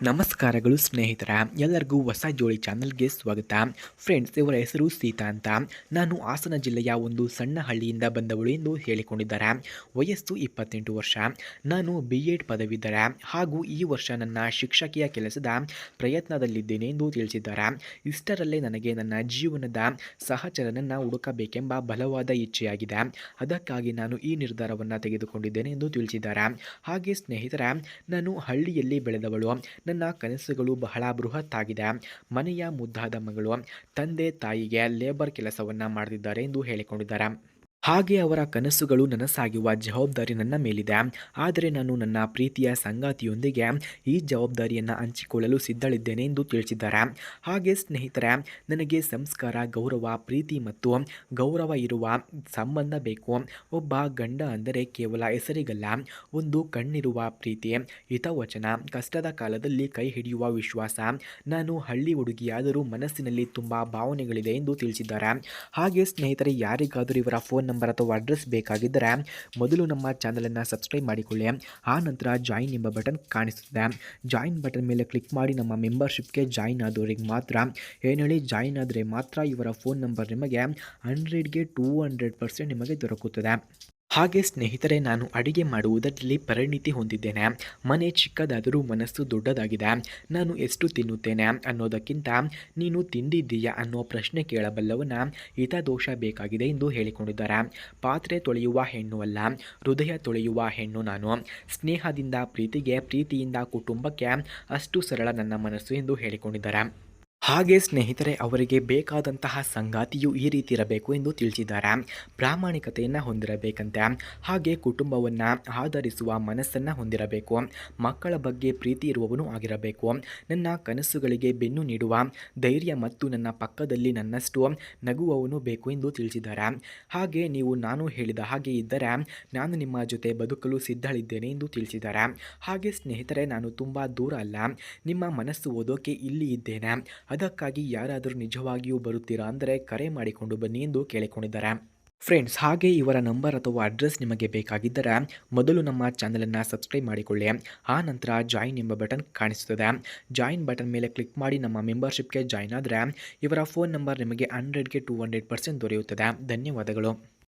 ನಮಸ್ಕಾರಗಳು ಸ್ನೇಹಿತರ, ಎಲ್ಲರಿಗೂ ಹೊಸ ಜೋಳಿ ಚಾನಲ್ಗೆ ಸ್ವಾಗತ. ಫ್ರೆಂಡ್ಸ್, ಇವರ ಹೆಸರು ಸೀತಾ ಅಂತ. ನಾನು ಹಾಸನ ಜಿಲ್ಲೆಯ ಒಂದು ಸಣ್ಣ ಹಳ್ಳಿಯಿಂದ ಬಂದವಳು ಎಂದು ಹೇಳಿಕೊಂಡಿದ್ದಾರೆ. ವಯಸ್ಸು ಇಪ್ಪತ್ತೆಂಟು ವರ್ಷ. ನಾನು ಬಿ ಎಡ್ ಪದವಿದ್ದರೆ ಹಾಗೂ ಈ ವರ್ಷ ನನ್ನ ಶಿಕ್ಷಕಿಯ ಕೆಲಸದ ಪ್ರಯತ್ನದಲ್ಲಿದ್ದೇನೆ ಎಂದು ತಿಳಿಸಿದ್ದಾರೆ. ಇಷ್ಟರಲ್ಲೇ ನನಗೆ ನನ್ನ ಜೀವನದ ಸಹಚರನನ್ನು ಹುಡುಕಬೇಕೆಂಬ ಬಲವಾದ ಇಚ್ಛೆಯಾಗಿದೆ. ಅದಕ್ಕಾಗಿ ನಾನು ಈ ನಿರ್ಧಾರವನ್ನು ತೆಗೆದುಕೊಂಡಿದ್ದೇನೆ ಎಂದು ತಿಳಿಸಿದ್ದಾರೆ. ಹಾಗೆ ಸ್ನೇಹಿತರ, ನಾನು ಹಳ್ಳಿಯಲ್ಲಿ ಬೆಳೆದವಳು. ನನ್ನ ಕನಸುಗಳು ಬಹಳ ಬೃಹತ್ತಾಗಿದೆ. ಮನೆಯ ಮುದ್ದಾದ ಮಗಳು ತಂದೆ ತಾಯಿಗೆ ಲೇಬರ್ ಕೆಲಸವನ್ನ ಮಾಡ್ತಿದ್ದಾರೆ ಎಂದು ಹೇಳಿಕೊಂಡಿದ್ದಾರೆ. ಹಾಗೆ ಅವರ ಕನಸುಗಳು ನನಸಾಗಿರುವ ಜವಾಬ್ದಾರಿ ನನ್ನ ಮೇಲಿದೆ. ಆದರೆ ನಾನು ನನ್ನ ಪ್ರೀತಿಯ ಸಂಗಾತಿಯೊಂದಿಗೆ ಈ ಜವಾಬ್ದಾರಿಯನ್ನು ಹಂಚಿಕೊಳ್ಳಲು ಸಿದ್ಧಳಿದ್ದೇನೆ ಎಂದು ತಿಳಿಸಿದ್ದಾರೆ. ಹಾಗೆ ಸ್ನೇಹಿತರೆ, ನನಗೆ ಸಂಸ್ಕಾರ, ಗೌರವ, ಪ್ರೀತಿ ಮತ್ತು ಗೌರವ ಇರುವ ಸಂಬಂಧ ಬೇಕು. ಒಬ್ಬ ಗಂಡ ಅಂದರೆ ಕೇವಲ ಹೆಸರಿಗಲ್ಲ, ಒಂದು ಕಣ್ಣಿರುವ ಪ್ರೀತಿ, ಹಿತವಚನ, ಕಷ್ಟದ ಕಾಲದಲ್ಲಿ ಕೈ ಹಿಡಿಯುವ ವಿಶ್ವಾಸ, ನಾನು ಹಳ್ಳಿ ಹುಡುಗಿಯಾದರೂ ಮನಸ್ಸಿನಲ್ಲಿ ತುಂಬ ಭಾವನೆಗಳಿದೆ ಎಂದು ತಿಳಿಸಿದ್ದಾರೆ. ಹಾಗೆ ಸ್ನೇಹಿತರೆ, ಯಾರಿಗಾದರೂ ಇವರ ಫೋನ್ ನಂಬರ್ ಅಥವಾ ಅಡ್ರೆಸ್ ಬೇಕಾಗಿದ್ದರೆ ಮೊದಲು ನಮ್ಮ ಚಾನಲನ್ನು ಸಬ್ಸ್ಕ್ರೈಬ್ ಮಾಡಿಕೊಳ್ಳಿ. ಆ ನಂತರ ಜಾಯಿನ್ ಎಂಬ ಬಟನ್ ಕಾಣಿಸುತ್ತದೆ. ಜಾಯಿನ್ ಬಟನ್ ಮೇಲೆ ಕ್ಲಿಕ್ ಮಾಡಿ ನಮ್ಮ ಮೆಂಬರ್ಶಿಪ್ಗೆ ಜಾಯಿನ್ ಆದವರಿಗೆ ಮಾತ್ರ. ಏನು ಹೇಳಿ ಜಾಯಿನ್ ಆದರೆ ಮಾತ್ರ ಇವರ ಫೋನ್ ನಂಬರ್ ನಿಮಗೆ ಹಂಡ್ರೆಡ್ಗೆ ಟೂ ಹಂಡ್ರೆಡ್ ಪರ್ಸೆಂಟ್ ನಿಮಗೆ ದೊರಕುತ್ತದೆ. ಹಾಗೆ ಸ್ನೇಹಿತರೆ, ನಾನು ಅಡಿಗೆ ಮಾಡುವುದರಲ್ಲಿ ಪರಿಣಿತಿ ಹೊಂದಿದ್ದೇನೆ. ಮನೆ ಚಿಕ್ಕದಾದರೂ ಮನಸ್ಸು ದೊಡ್ಡದಾಗಿದೆ. ನಾನು ಎಷ್ಟು ತಿನ್ನುತ್ತೇನೆ ಅನ್ನೋದಕ್ಕಿಂತ ನೀನು ತಿಂದಿದ್ದೀಯಾ ಅನ್ನೋ ಪ್ರಶ್ನೆ ಕೇಳಬಲ್ಲವನ ಹಿತದೋಷ ಬೇಕಾಗಿದೆ ಎಂದು ಹೇಳಿಕೊಂಡಿದ್ದಾರೆ. ಪಾತ್ರೆ ತೊಳೆಯುವ ಹೆಣ್ಣು ಅಲ್ಲ, ಹೃದಯ ತೊಳೆಯುವ ಹೆಣ್ಣು ನಾನು. ಸ್ನೇಹದಿಂದ, ಪ್ರೀತಿಗೆ, ಪ್ರೀತಿಯಿಂದ ಕುಟುಂಬಕ್ಕೆ ಅಷ್ಟು ಸರಳ ನನ್ನ ಮನಸ್ಸು ಎಂದು ಹೇಳಿಕೊಂಡಿದ್ದಾರೆ. ಹಾಗೆ ಸ್ನೇಹಿತರೆ, ಅವರಿಗೆ ಬೇಕಾದಂತಹ ಸಂಗಾತಿಯು ಈ ರೀತಿ ಇರಬೇಕು ಎಂದು ತಿಳಿಸಿದ್ದಾರೆ. ಪ್ರಾಮಾಣಿಕತೆಯನ್ನು ಹೊಂದಿರಬೇಕಂತೆ. ಹಾಗೆ ಕುಟುಂಬವನ್ನು ಆಧರಿಸುವ ಮನಸ್ಸನ್ನು ಹೊಂದಿರಬೇಕು. ಮಕ್ಕಳ ಬಗ್ಗೆ ಪ್ರೀತಿ ಇರುವವನು ಆಗಿರಬೇಕು. ನನ್ನ ಕನಸುಗಳಿಗೆ ಬೆನ್ನು ನೀಡುವ, ಧೈರ್ಯ ಮತ್ತು ನನ್ನ ಪಕ್ಕದಲ್ಲಿ ನನ್ನಷ್ಟು ನಗುವವನು ಬೇಕು ಎಂದು ತಿಳಿಸಿದ್ದಾರೆ. ಹಾಗೆ ನೀವು ನಾನು ಹೇಳಿದ ಹಾಗೆ ಇದ್ದರೆ, ನಾನು ನಿಮ್ಮ ಜೊತೆ ಬದುಕಲು ಸಿದ್ಧಳಿದ್ದೇನೆ ಎಂದು ತಿಳಿಸಿದ್ದಾರೆ. ಹಾಗೆ ಸ್ನೇಹಿತರೆ, ನಾನು ತುಂಬ ದೂರ ಅಲ್ಲ. ನಿಮ್ಮ ಮನಸ್ಸು ಓದೋಕೆ ಇಲ್ಲಿ ಇದ್ದೇನೆ. ಅದಕ್ಕಾಗಿ ಯಾರಾದರೂ ನಿಜವಾಗಿಯೂ ಬರುತ್ತೀರಾ ಅಂದರೆ ಕರೆ ಮಾಡಿಕೊಂಡು ಬನ್ನಿ ಎಂದು ಕೇಳಿಕೊಂಡಿದ್ದಾರೆ. ಫ್ರೆಂಡ್ಸ್, ಹಾಗೆ ಇವರ ನಂಬರ್ ಅಥವಾ ಅಡ್ರೆಸ್ ನಿಮಗೆ ಬೇಕಾಗಿದ್ದರೆ ಮೊದಲು ನಮ್ಮ ಚಾನಲನ್ನು ಸಬ್ಸ್ಕ್ರೈಬ್ ಮಾಡಿಕೊಳ್ಳಿ. ಆ ನಂತರ ಜಾಯಿನ್ ಎಂಬ ಬಟನ್ ಕಾಣಿಸುತ್ತದೆ. ಜಾಯಿನ್ ಬಟನ್ ಮೇಲೆ ಕ್ಲಿಕ್ ಮಾಡಿ ನಮ್ಮ ಮೆಂಬರ್ಶಿಪ್ಗೆ ಜಾಯಿನ್ ಆದರೆ ಇವರ ಫೋನ್ ನಂಬರ್ ನಿಮಗೆ ಹಂಡ್ರೆಡ್ಗೆ ಟು ಹಂಡ್ರೆಡ್ ಪರ್ಸೆಂಟ್ ದೊರೆಯುತ್ತದೆ. ಧನ್ಯವಾದಗಳು.